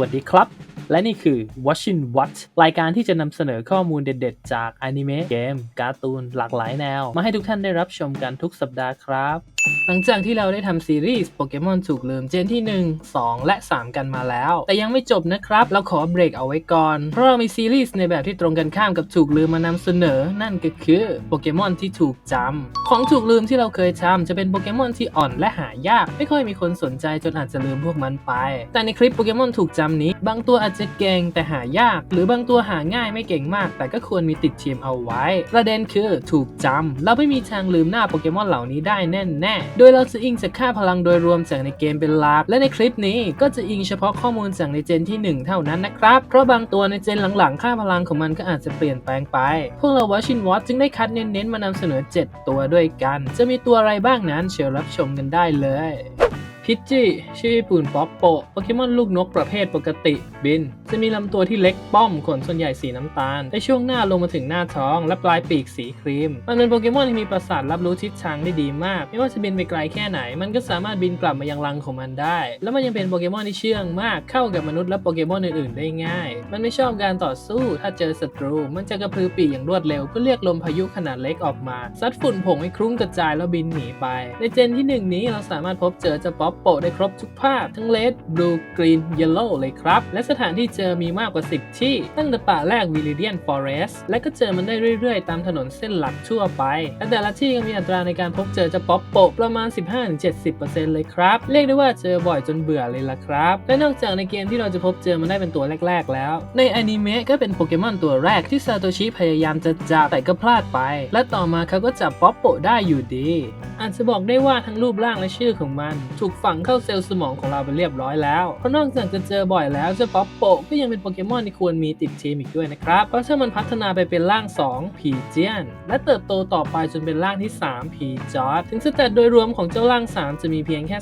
วัสดีครับ และนี่คือ Watching What รายการที่จะนำเสนอข้อมูลเด็ดๆ จากอนิเมะเกม การ์ตูนหลากหลายแนว มาให้ทุกท่านได้รับชมกันทุกสัปดาห์ครับ หลังจากที่เราได้ทำซีรีส์โปเกมอนถูกลืมเจนที่ 1 2 และ 3 กันมาแล้ว แต่ยังไม่จบนะครับ เราขอเบรกเอาไว้ก่อน เพราะเรามีซีรีส์ในแบบที่ตรงกันข้ามกับถูกลืมมานำเสนอ นั่นก็คือโปเกมอนที่ถูกจำ ของถูกลืมที่เราเคยทำจะเป็นโปเกมอนที่อ่อนและหายาก ไม่ค่อยมีคนสนใจจนอาจจะลืมพวกมันไป แต่ในคลิปโปเกมอนถูกจำนี้ บางตัวอาจจะเก่งแต่หายาก หรือบางตัวหาง่ายไม่เก่งมาก แต่ก็ควรมีติดทีมเอาไว้ ประเด็นคือถูกจำเราไม่มีทางลืมหน้าโปเกมอนเหล่านี้ได้แน่แน่โดยเราจะอิงจากค่าพลังโดยรวมจากในเกมเป็นหลัก และในคลิปนี้ก็จะอิงเฉพาะข้อมูลจากในเจนที่ 1 เท่านั้นนะครับ เพราะบางตัวในเจนหลังๆ ค่าพลังของมันก็อาจจะเปลี่ยนแปลงไป พวกเราว a ชินวอตจึงได้คัดเน้นๆมานำเสนอ 7 ตัวด้วยกัน จะมีตัวอะไรบ้างนั้นเชิญรับชมกันได้เลยพิจิชื่อญี่ปุ่นป๊อปโปโปเกมอนลูกนกประเภทปกติบินจะมีลำตัวที่เล็กป้อมขนส่วนใหญ่สีน้ำตาลในช่วงหน้าลงมาถึงหน้าท้อง และปลายปีกสีครีม มันเป็นโปเกมอนที่มีประสาทรับรู้ทิศทางได้ดีมาก ไม่ว่าจะบินไปไกลแค่ไหน มันก็สามารถบินกลับมายังรังของมันได้ แล้วมันยังเป็นโปเกมอนที่เชื่องมากเข้ากับมนุษย์และโปเกมอนอื่นๆได้ง่าย มันไม่ชอบการต่อสู้ ถ้าเจอศัตรู มันจะกระพือปีกอย่างรวดเร็วเพื่อเรียกลมพายุขนาดเล็กออกมาซัดฝุ่นผงให้คลุ้งกระจายแล้วบินหนีไป ในเจนที่หนึ่งนี้เราสามารถพบเจอเจ้าป๊อปโปได้ครบทุกภาคทั้งเลดบลูกรีนเยลโล่เลยครับ และสถานที่เจอมีมากกว่า 10 ที่ ตั้งแต่ป่าแรกวิลิเดียนฟอเรสต์และก็เจอมันได้เรื่อยๆ ตามถนนเส้นหลักทั่วไป และแต่ละที่ก็มีอัตราในการพบเจอเจะป๊อปโปะประมาณ 15-70%เลยครับ เรียกได้ว่าเจอบ่อยจนเบื่อเลยล่ะครับ และนอกจากในเกมที่เราจะพบเจอมันได้เป็นตัวแรก ๆ แล้ว ในอนิเมะก็เป็นโปเกมอนตัวแรกที่ซาโตชิพยายามจะจับแต่ก็พลาดไป และต่อมาเขาก็จับป๊อปโปะได้อยู่ดีอาจจะบอกได้ว่าทั้งรูปร่างและชื่อของมัน ถูกฝังเข้าเซลล์สมองของเราไปเรียบร้อยแล้ว เพราะนอกจากจะเจอบ่อยแล้วเจ้าป๊อปโปะก็ยังเป็นโปเกมอนที่ควรมีติดทีมอีกด้วยนะครับ เพราะถ้ามันพัฒนาไปเป็นร่าง 2 ผีเจียน และเติบโตต่อไปจนเป็นร่างที่ 3 ผีจอร์ดถึงสเตตโดยรวมของเจ้าร่าง 3 จะมีเพียงแค่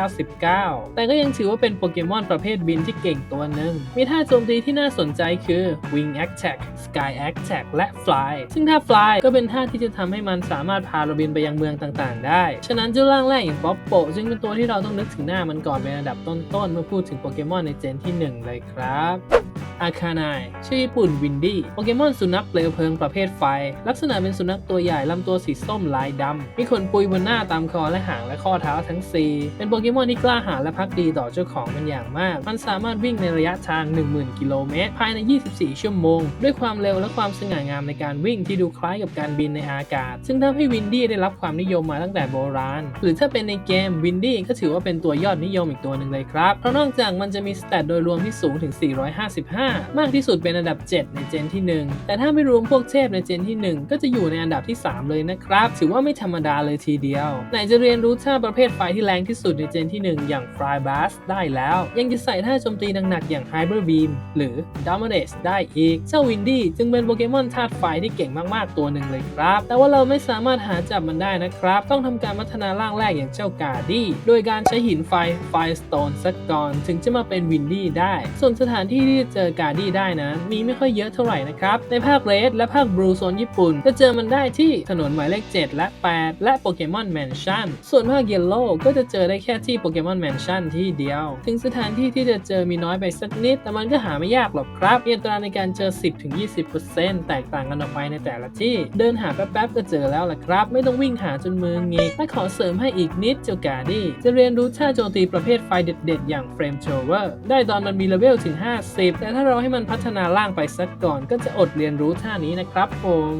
399 แต่ก็ยังถือว่าเป็นโปเกมอนประเภทบินที่เก่งตัวหนึ่ง มีท่าโจมตีที่น่าสนใจคือ Wing Attack Sky Attack และ Fly ซึ่งท่า Fly ก็เป็นท่าที่จะทำให้มันสามารถพาเราบินไปยังเมืองต่างๆ ได้ ฉะนั้นเจ้าร่างแรกอย่างป๊อปโปจึงเป็นตัวที่เราต้องนึกถึงหน้ามันก่อนเป็นอันดับต้นๆเมื่อพูดถึงโปเกมอนในเจนที่ 1 เลยครับ maaf อาคานายชื่อญี่ปุ่นวินดี้โปเกมอนสุนัขเปลวเพลิงประเภทไฟ ลักษณะเป็นสุนัขตัวใหญ่ลำตัวสีส้มลายดำมีขนปุยบนหน้าตามคอและหางและข้อเท้าทั้ง 4 เป็นโปเกมอนที่กล้าหาญและพักดีต่อเจ้าของเป็นอย่างมาก มันสามารถวิ่งในระยะทาง 10,000 กิโลเมตร ภายใน 24 ชั่วโมง ด้วยความเร็วและความสง่างามในการวิ่งที่ดูคล้ายกับการบินในอากาศ ซึ่งทำให้วินดี้ได้รับความนิยมมาตั้งแต่โบราณ หรือถ้าเป็นในเกมวินดี้ก็ถือว่าเป็นตัวยอดนิยมอีกตัวหนึ่งเลยครับเพราะนอกจากมันจะมีสเตตโดยรวมที่สูงถึง 455มากที่สุดเป็นอันดับ 7 ในเจนที่ 1 แต่ถ้าไม่รวมพวกเทพในเจนที่ 1 ก็จะอยู่ในอันดับที่ 3 เลยนะครับ ถือว่าไม่ธรรมดาเลยทีเดียว ไหนจะเรียนรู้ท่าประเภทไฟที่แรงที่สุดในเจนที่ 1 อย่าง Fly Blast ได้แล้ว ยังจะใส่ท่าโจมตีหนักๆอย่าง Hyper Beam หรือ Dominate ได้อีก เจ้าวินดี้จึงเป็นโปเกมอนธาตุไฟที่เก่งมากๆตัวหนึ่งเลยครับ แต่ว่าเราไม่สามารถหาจับมันได้นะครับ ต้องทำการพัฒนาร่างแรกอย่างเจ้ากาดี้โดยการใช้หินไฟ Firestone สักก่อน ถึงจะมาเป็นวินดี้ได้ ส่วนสถานที่ที่จะเจอกาดี้ได้นั้นมีไม่ค่อยเยอะเท่าไหร่นะครับ ในภาคเรดและภาคบลูโซนญี่ปุ่นจะเจอมันได้ที่ถนนหมายเลข 7 และ 8 และโปเกมอนแมนชั่นส่วนภาคเยลโล่ก็จะเจอได้แค่ที่โปเกมอนแมนชั่นที่เดียว ถึงสถานที่ที่จะเจอมีน้อยไปสักนิด แต่มันก็หาไม่ยากหรอกครับมีอัตราในการเจอ 10-20%แตกต่างกันออกไปในแต่ละที่ เดินหาแป๊บๆก็เจอแล้วล่ะครับ ไม่ต้องวิ่งหาจนมืองิกและขอเสริมให้อีกนิดเจ้ากาดี้จะเรียนรู้ท่าโจมตีประเภทไฟเด็ดๆ อย่างเฟรมโชเวอร์ได้ตอนมันมีเลเวลถึง 50 แต่ถ้าเราให้มันพัฒนาล่างไปสักก่อน ก็จะอดเรียนรู้ท่านี้นะครับผม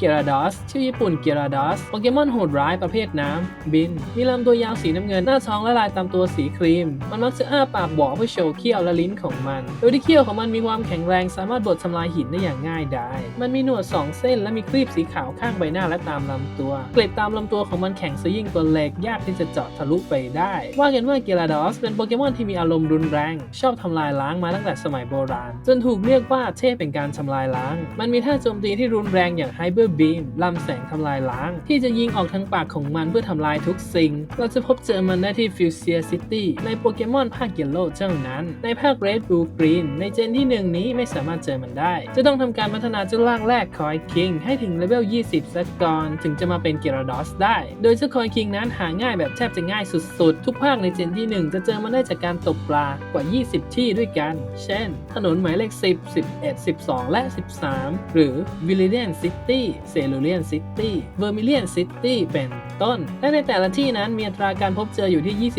เกราดอสชื่อญี่ปุ่นเกราดอสโปเกมอนโหดร้ายประเภทน้ำ บิน มีลำตัวยาวสีน้ำเงิน หน้าท้องและลายตามตัวสีครีม มันมักจะอ้าปากบอกเพื่อโชว์เขี้ยวและลิ้นของมัน โดยที่เขี้ยวของมันมีความแข็งแรงสามารถบดทำลายหินได้อย่างง่ายดาย มันมีหนวด 2 เส้น และมีครีบสีขาวข้างใบหน้าและตามลำตัว เกล็ดตามลำตัวของมันแข็งซะยิ่งกว่าเหล็กยากที่จะเจาะทะลุไปได้ ว่ากันว่าเกราดอสเป็นโปเกมอนที่มีอารมณ์รุนแรง ชอบทำลายล้างมาตั้งแต่สมัยโบราณ จนถูกเรียกว่าเทพเป็นการทำลายล้าง มันมีท่าโจมตีที่รุนแรงอย่างไฮเบอร์ Beam ลำแสงทำลายล้าง ที่จะยิงออกทางปากของมันเพื่อทำลายทุกสิ่ง เราจะพบเจอมันได้ที่ Fuchsia City ในโปเกมอนภาค Yellow เท่านั้น ในภาค Red Blue Green ในเจนที่1นี้ไม่สามารถเจอมันได้ จะต้องทำการพัฒนาเจ้าร่างแรก Koi King ให้ถึงเลเวล 20ซะก่อนถึงจะมาเป็น Gyarados ได้ โดยเจ้า Koi King นั้นหาง่ายแบบแทบจะง่ายสุดๆ ทุกภาคในเจนที่ 1 จะเจอมันได้จากการตกปลากว่า 20 ที่ด้วยกัน เช่น ถนนหมายเลข 10 11 12 และ 13 หรือ v i l l i a n City c e l u r i a n City Vermilion City เป็นต้น และในแต่ละที่นั้นมีอัตราการพบเจออยู่ที่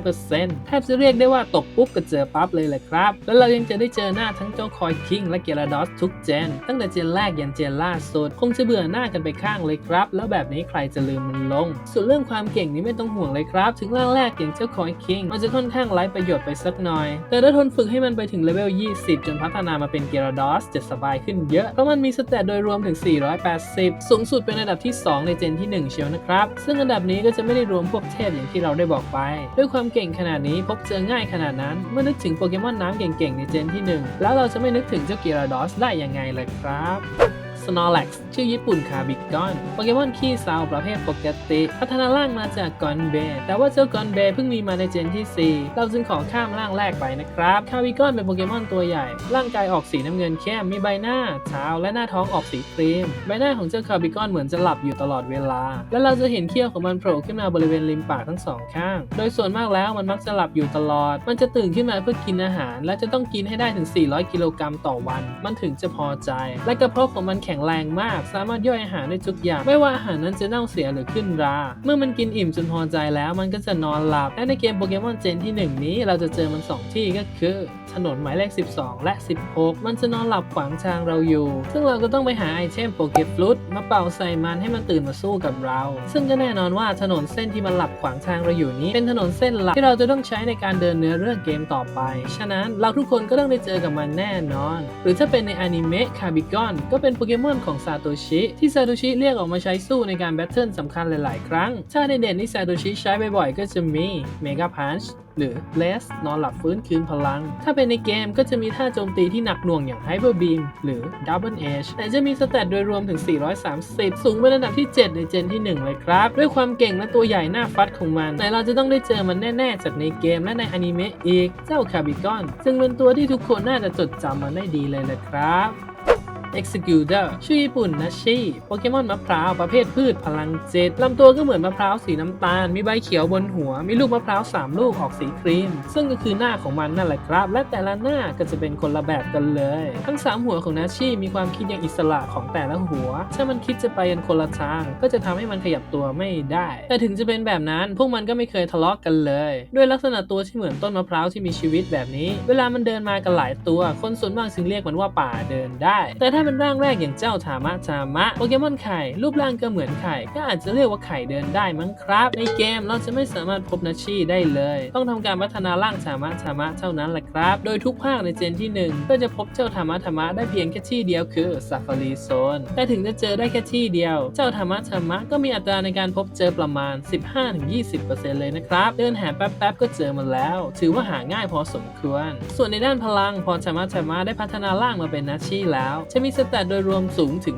25-100%แทบจะเรียกได้ว่าตกปุ๊บก็เจอปั๊บเลยแหละครับ แล้วเรายังจะได้เจอหน้าทั้งเจ้าคอยคิงและเกลาดอสทุกเจน ตั้งแต่เจนแรกยันเจนล่าสุด คงจะเบื่อหน้ากันไปข้างเลยครับ แล้วแบบนี้ใครจะลืมมันลง ส่วนเรื่องความเก่งนี้ไม่ต้องห่วงเลยครับ ถึงร่างแรกอย่างเจ้าคอยคิงมันจะค่อนข้างไร้ประโยชน์ไปสักหน่อย แต่ถ้าทนฝึกให้มันไปถึงเลเวล 20 จนพัฒนามาเป็นเกลาดอสจะสบายขึ้นเยอะ เพราะมันมีสเตตโดยรวมถึง480 สูงสุดเป็นอันดับที่ 2 ในเจนที่ 1 เชียวนะครับ ซึ่งอันดับนี้ก็จะไม่ได้รวมพวกเทพอย่างที่เราได้บอกไป ด้วยความเก่งขนาดนี้พบเจอง่ายขนาดนั้น เมื่อนึกถึงโปเกมอนน้ำเก่งๆ ในเจนที่ 1 แล้วเราจะไม่นึกถึงเจ้าเกีร์ดอสได้ยังไงเลยครับ Snorlax ชื่อญี่ปุ่นคาบิกอนโปเกมอนขี้เศร้าประเภทปกติ พัฒนาร่างมาจากกอนเบแต่ว่าเจ้ากอนเบเพิ่งมีมาในเจนที่ 4 เราจึงขอข้ามร่างแรกไปนะครับคาบิกอนเป็นโปเกมอนตัวใหญ่ ร่างกายออกสีน้ำเงินเข้มมีใบหน้าเท้าและหน้าท้องออกสีครีม ใบหน้าของเจ้าคาบิกอนเหมือนจะหลับอยู่ตลอดเวลา และเราจะเห็นเขี้ยวของมันโผล่ขึ้นมาบริเวณริมปากทั้งสองข้าง โดยส่วนมากแล้วมันมักจะหลับอยู่ตลอด มันจะตื่นขึ้นมาเพื่อกินอาหาร และจะต้องกินให้ได้ถึง 400 กิโลกรัมต่อวัน มันถึงจะพอใจ และกระเพาะของมันแข็งงแรงมาก สามารถย่อยอาหารได้ทุกอย่าง ไม่ว่าอาหารนั้นจะเน่าเสียหรือขึ้นรา เมื่อมันกินอิ่มจนพอใจแล้วมันก็จะนอนหลับ และในเกมโปเกมอนเจนที่ 1 นี้เราจะเจอมัน 2 ที่ก็คือ ถนนหมายเลข 12 และ 16 มันจะนอนหลับขวางทางเราอยู่ ซึ่งเราก็ต้องไปหาไอเทมโปเกฟลุตมาเป่าใส่มันให้มันตื่นมาสู้กับเรา ซึ่งก็แน่นอนว่าถนนเส้นที่มันหลับขวางทางเราอยู่นี้ เป็นถนนเส้นหลักที่เราจะต้องใช้ในการเดินเนื้อเรื่องเกมต่อไป ฉะนั้นเราทุกคนก็ต้องได้เจอกับมันแน่นอน หรือถ้าเป็นในอนิเมะคาบิกอนก็เป็นโปเกมอนของซาโตชิที่ซาโตชิเรียกออกมาใช้สู้ในการแบทเทิลสำคัญหลาย ๆ ครั้ง ถ้าในเด่นที่ซาโตชิใช้บ่อยๆก็จะมีเมกาพันช์หรือ Bless นอนหลับฟื้นคืนพลัง ถ้าเป็นในเกมก็จะมีท่าโจมตีที่หนักหน่วงอย่าง Hyper Beam หรือ Double Edge แต่จะมีสเตตโดยรวมถึง 430 สูงเป็นอันดับที่ 7 ในเจนที่ 1 เลยครับ ด้วยความเก่งและตัวใหญ่หน้าฟัดของมันไหนเราจะต้องได้เจอมันแน่ ๆ จากในเกมและในอนิเมะอีก เจ้าคาบิกอน ซึ่งเป็นตัวที่ทุกคนน่าจะจดจำมันได้ดีเลยนะครับ Executor ชื่อญี่ปุ่นนะชิโปเกมอนมะพร้าวประเภทพืชพลังเจ็ดลำตัวก็เหมือนมะพร้าวสีน้ำตาล มีใบเขียวบนหัว มีลูกมะพร้าว 3 ลูกออกสีครีม ซึ่งก็คือหน้าของมันนั่นแหละครับ และแต่ละหน้าก็จะเป็นคนละแบบกันเลย ทั้ง 3 หัวของนาชิมีความคิดอย่างอิสระของแต่ละหัว ถ้ามันคิดจะไปกันคนละทาง ก็จะทำให้มันขยับตัวไม่ได้ แต่ถึงจะเป็นแบบนั้น พวกมันก็ไม่เคยทะเลาะกันเลย ด้วยลักษณะตัวที่เหมือนต้นมะพร้าวที่มีชีวิตแบบนี้ เวลามันเดินมากันหลายตัว คนส่วนมากจึงเรียกมันว่าป่าเดินได้ แต่ถ้าเป็นร่างแรกอย่างเจ้าทามะทามะโปเกมอนไข่ รูปร่างก็เหมือนไข่ ก็อาจจะเรียกว่าไข่เดินได้มั้งครับ ในเกมเราจะไม่สามารถพบนาชิได้เลย ต้องทำการพัฒนาร่างทามะทามะเท่านั้นแหละครับ โดยทุกภาคในเจนที่ 1 ก็จะพบเจ้าทามะทามะได้เพียงแค่ที่เดียวคือซาฟารีโซนแต่ถึงจะเจอได้แค่ที่เดียว เจ้าทามะทามะก็มีอัตราในการพบเจอประมาณ 15-20%เลยนะครับ เดินหาแป๊บๆก็เจอมันแล้ว ถือว่าหาง่ายพอสมควร ส่วนในด้านพลังพอทามะทามะได้พัฒนาร่างมาเป็นนาชิแล้วจะมีสแตทโดยรวมสูงถึง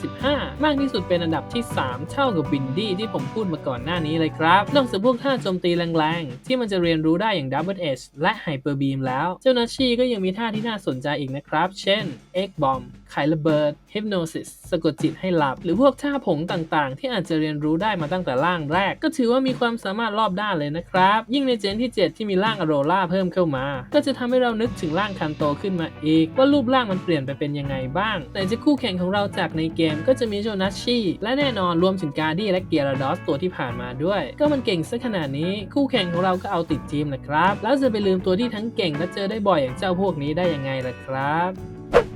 455 มากที่สุดเป็นอันดับที่ 3 เท่ากับบินดี้ที่ผมพูดมาก่อนหน้านี้เลยครับ นอกจากพวกท่าโจมตีแรงๆ ที่มันจะเรียนรู้ได้อย่างดับเบิลเอชและไฮเปอร์บีมแล้ว เจ้านาชีก็ยังมีท่าที่น่าสนใจอีกนะครับ เช่นเอ็กบอมขายระเบิด Hypnosis สะกดจิตให้หลับ หรือพวกท่าผงต่างๆ ที่อาจจะเรียนรู้ได้มาตั้งแต่ล่างแรก ก็ถือว่ามีความสามารถรอบด้านเลยนะครับ ยิ่งในเจนที่ 7 ที่มีร่างอโรล่าเพิ่มเข้ามา ก็จะทำให้เรานึกถึงร่างคันโตขึ้นมาอีก ว่ารูปร่างมันเปลี่ยนไปเป็นยังไงบ้าง แต่จะคู่แข่งของเราจากในเกมก็จะมีโจนัชชีและแน่นอนรวมถึงการดี้และเกียร์ดอสตัวที่ผ่านมาด้วย ก็มันเก่งซะขนาดนี้คู่แข่งของเราก็เอาติดทีมนะครับแล้วจะไปลืมตัวที่ทั้งเก่งและเจอได้บ่อยอย่างเจ้าพวกนี้ได้ยังไงล่ะครับ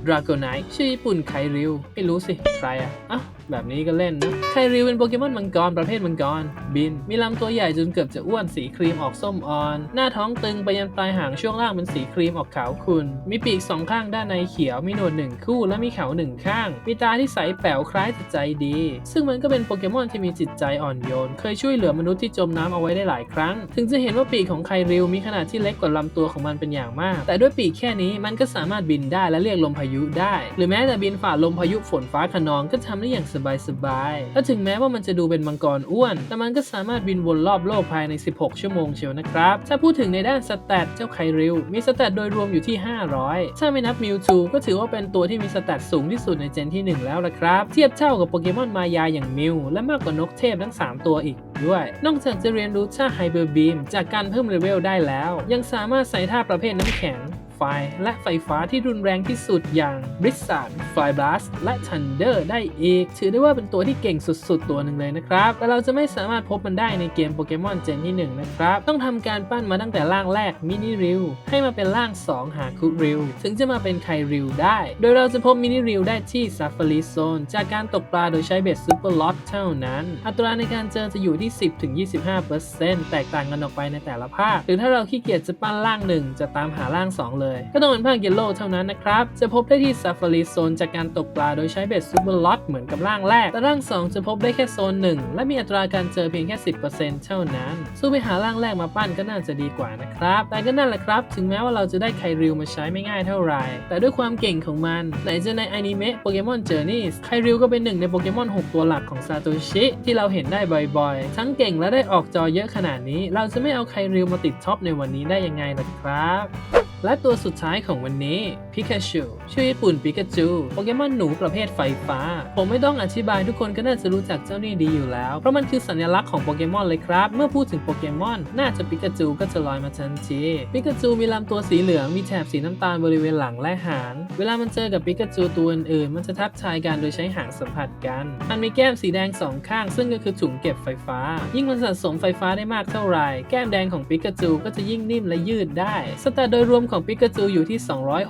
ดราโกไนท์ชื่อญี่ปุ่นไคริว ไม่รู้สิ ใครอะอะแบบนี้ก็เล่นนะ ไคริวเป็นโปเกมอนมังกรประเภทมังกร บิน มีลำตัวใหญ่จนเกือบจะอ้วนสีครีมออกส้มอ่อน หน้าท้องตึงไปยันปลายหางช่วงล่างเป็นสีครีมออกขาวขุ่นมีปีกสองข้างด้านในเขียว มีหนวดหนึ่งคู่และมีเขาหนึ่งข้าง มีตาที่ใสแป๋วคล้ายจิตใจดี ซึ่งมันก็เป็นโปเกมอนที่มีจิตใจอ่อนโยน เคยช่วยเหลือมนุษย์ที่จมน้ำเอาไว้ได้หลายครั้ง ถึงจะเห็นว่าปีกของไคริวมีขนาดที่เล็กกว่าลำตัวของมันเป็นอย่างมาก แต่ด้วยปีกแค่นี้มันก็สามารถบินได้และเรียกลมพายุยุได้ หรือแม้แต่บินฝ่าลมพายุฝนฟ้าขนองก็ทำได้อย่างสบายๆและถึงแม้ว่ามันจะดูเป็นมังกรอ้วน แต่มันก็สามารถบินวนรอบโลกภายใน 16 ชั่วโมงเชียวนะครับ ถ้าพูดถึงในด้านสแตทเจ้าไคริลมีสแตทโดยรวมอยู่ที่ 500 ถ้าไม่นับมิวทูก็ถือว่าเป็นตัวที่มีสแตทสูงที่สุดในเจนที่ 1 แล้วละครับ เทียบเท่ากับโปเกมอนมายาอย่างมิวและมากกว่านกเทพทั้ง 3 ตัวอีกด้วย นอกจากจะเรียนรู้ท่าไฮเบอร์บีมจากการเพิ่มเลเวลได้แล้ว ยังสามารถใส่ท่าประเภทน้ำแข็ง ไฟและไฟฟ้าที่รุนแรงที่สุดอย่าง b r i z z a r d Fly Blast และ Thunder ได้อีก ถือได้ว่าเป็นตัวที่เก่งสุดๆ ตัวหนึ่งเลยนะครับ แต่เราจะไม่สามารถพบมันได้ในเกมโปเกมอนเจนที่ 1 นะครับ ต้องทำการปั้นมาตั้งแต่ร่างแรกมินิริวให้มาเป็นร่าง 2 หาคุริวถึงจะมาเป็นไคริวได้ โดยเราจะพบมินิริวได้ที่ Safari Zone จากการตกปลาโดยใช้เบ็ดซูเปอร์ล็อตเท่านั้น อัตราในการเจอจะอยู่ที่ 10-25%แตกต่างกันออกไปในแต่ละภาค หรือถ้าเราขี้เกียจจะปั้นร่างหนึ่งจะตามหาร่าง 2 เลยก็ต้องเป็นภาคเยลโล่เท่านั้นนะครับ จะพบได้ที่ Safari Zone จากการตกปลาโดยใช้เบ็ดซูเปอร์ล็อตเหมือนกับร่างแรก แต่ร่าง 2 จะพบได้แค่โซน 1 และมีอัตราการเจอเพียงแค่ 10%เท่านั้นสู้ไปหาร่างแรกมาปั้นก็น่าจะดีกว่านะครับ แต่ก็นั่นแหละครับ ถึงแม้ว่าเราจะได้ไคริวมาใช้ไม่ง่ายเท่าไหร่ แต่ด้วยความเก่งของมัน ไหนจะในอนิเมะโปเกมอนเจอร์นี่ไคริวก็เป็นหนึ่งในโปเกมอน6 ตัวหลักของซาโตชิที่เราเห็นได้บ่อยๆ ทั้งเก่งและได้ออกจอเยอะขนาดนี้ เราจะไม่เอาไคริวมาติดท็อปในวันนี้ได้ยังไงล่ะครับ และตัวสุดท้ายของวันนี้พิกาชูชื่อญี่ปุ่นปิกาจูโปเกมอนหนูประเภทไฟฟ้า ผมไม่ต้องอธิบายทุกคนก็น่าจะรู้จักเจ้านี่ดีอยู่แล้ว เพราะมันคือสัญลักษณ์ของโปเกมอนเลยครับ เมื่อพูดถึงโปเกมอน น่าจะปิกาจูก็จะลอยมาทันทีปิกาจูมีลำตัวสีเหลืองมีแถบสีน้ำตาลบริเวณหลังและหาง เวลามันเจอกับปิกาจูตัวอื่นๆมันจะทักทายกันโดยใช้หางสัมผัสกัน มันมีแก้มสีแดงสองข้าง ซึ่งก็คือถุงเก็บไฟฟ้า ยิ่งมันสะสมไฟฟ้าได้มากเท่าไหร่ แก้มแดงของปิกาจูก็จะยิ่งนิ่มและยืดได้ สแตทโดยรวมของปิกาจูอยู่ที่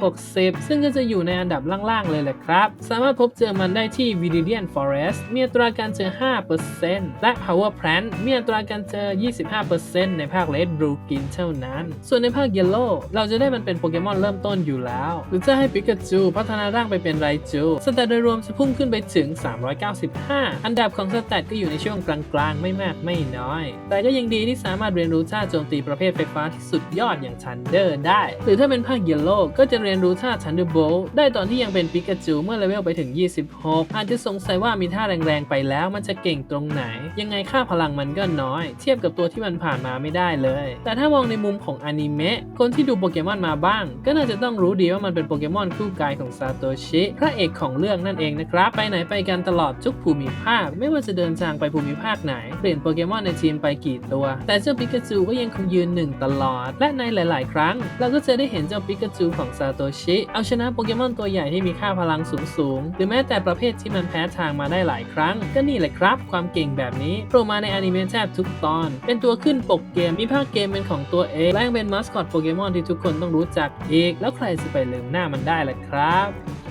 260 ซึ่งก็จะอยู่ในอันดับล่างๆ เลยแหละครับ สามารถพบเจอมันได้ที่ Viridian Forest มีอัตราการเจอ 5%และ Power Plant มีอัตราการเจอ 25%ในภาค Red Blue Green เท่านั้น ส่วนในภาค Yellow เราจะได้มันเป็นโปเกมอนเริ่มต้นอยู่แล้ว หรือจะให้ปิกาจูพัฒนาร่างไปเป็นไรจูสแตทโดยรวมจะพุ่งขึ้นไปถึง 395 อันดับของสแตทก็อยู่ในช่วงกลางๆ ไม่มากไม่น้อย แต่ก็ยังดีที่สามารถเรียนรู้ท่าโจมตีประเภทไฟฟ้าที่สุดยอดอย่าง Thunder ได้หรือถ้าเป็นภาค Yellow ก็จะเรียนรู้ท่า Thunderbolt ได้ตอนที่ยังเป็นปิกาจูเมื่อเลเวลไปถึง 26 อาจจะสงสัยว่ามีท่าแรงๆไปแล้วมันจะเก่งตรงไหน ยังไงค่าพลังมันก็น้อย เทียบกับตัวที่มันผ่านมาไม่ได้เลย แต่ถ้ามองในมุมของอนิเมะคนที่ดูโปเกมอนมาบ้าง ก็น่าจะต้องรู้ดีว่ามันเป็นโปเกมอนคู่กายของซาโตชิพระเอกของเรื่องนั่นเองนะครับไปไหนไปกันตลอดทุกภูมิภาค ไม่ว่าจะเดินทางไปภูมิภาคไหน เปลี่ยนโปเกมอนในทีมไปกี่ตัว แต่เจ้าปิกาจูก็ยังคงยืนหนึ่งตลอด และในหลาย ๆ ครั้ง เราก็จะได้เห็นเจ้าปิกาจูของซาโตชิ เอาชนะโปเกมอนตัวใหญ่ที่มีค่าพลังสูงสูงหรือแม้แต่ประเภทที่มันแพ้ทางมาได้หลายครั้ง ก็นี่แหละครับ ความเก่งแบบนี้โผล่มาในอนิเมะแทบทุกตอน เป็นตัวขึ้นปกเกมมีภาคเกมเป็นของตัวเองและยังเป็นมาสคอตโปเกมอนที่ทุกคนต้องรู้จักอีก แล้วใครจะไปลืมหน้ามันได้ล่ะครับ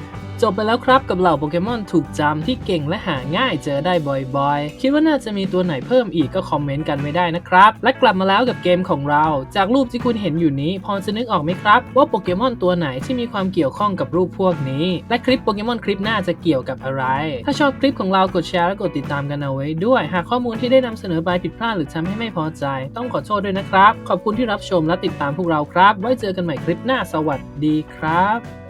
จบไปแล้วครับกับเหล่าโปเกมอนถูกจำที่เก่งและหาง่ายเจอได้บ่อยๆ คิดว่าน่าจะมีตัวไหนเพิ่มอีกก็คอมเมนต์กันไว้ได้นะครับ และกลับมาแล้วกับเกมของเรา จากรูปที่คุณเห็นอยู่นี้พอจะนึกออกไหมครับ ว่าโปเกมอนตัวไหนที่มีความเกี่ยวข้องกับรูปพวกนี้ และคลิปโปเกมอนคลิปหน้าจะเกี่ยวกับอะไร ถ้าชอบคลิปของเรากดแชร์และกดติดตามกันเอาไว้ด้วย หากข้อมูลที่ได้นำเสนอไปผิดพลาดหรือทำให้ไม่พอใจ ต้องขอโทษด้วยนะครับ ขอบคุณที่รับชมและติดตามพวกเราครับ ไว้เจอกันใหม่คลิปหน้าสวัสดีครับ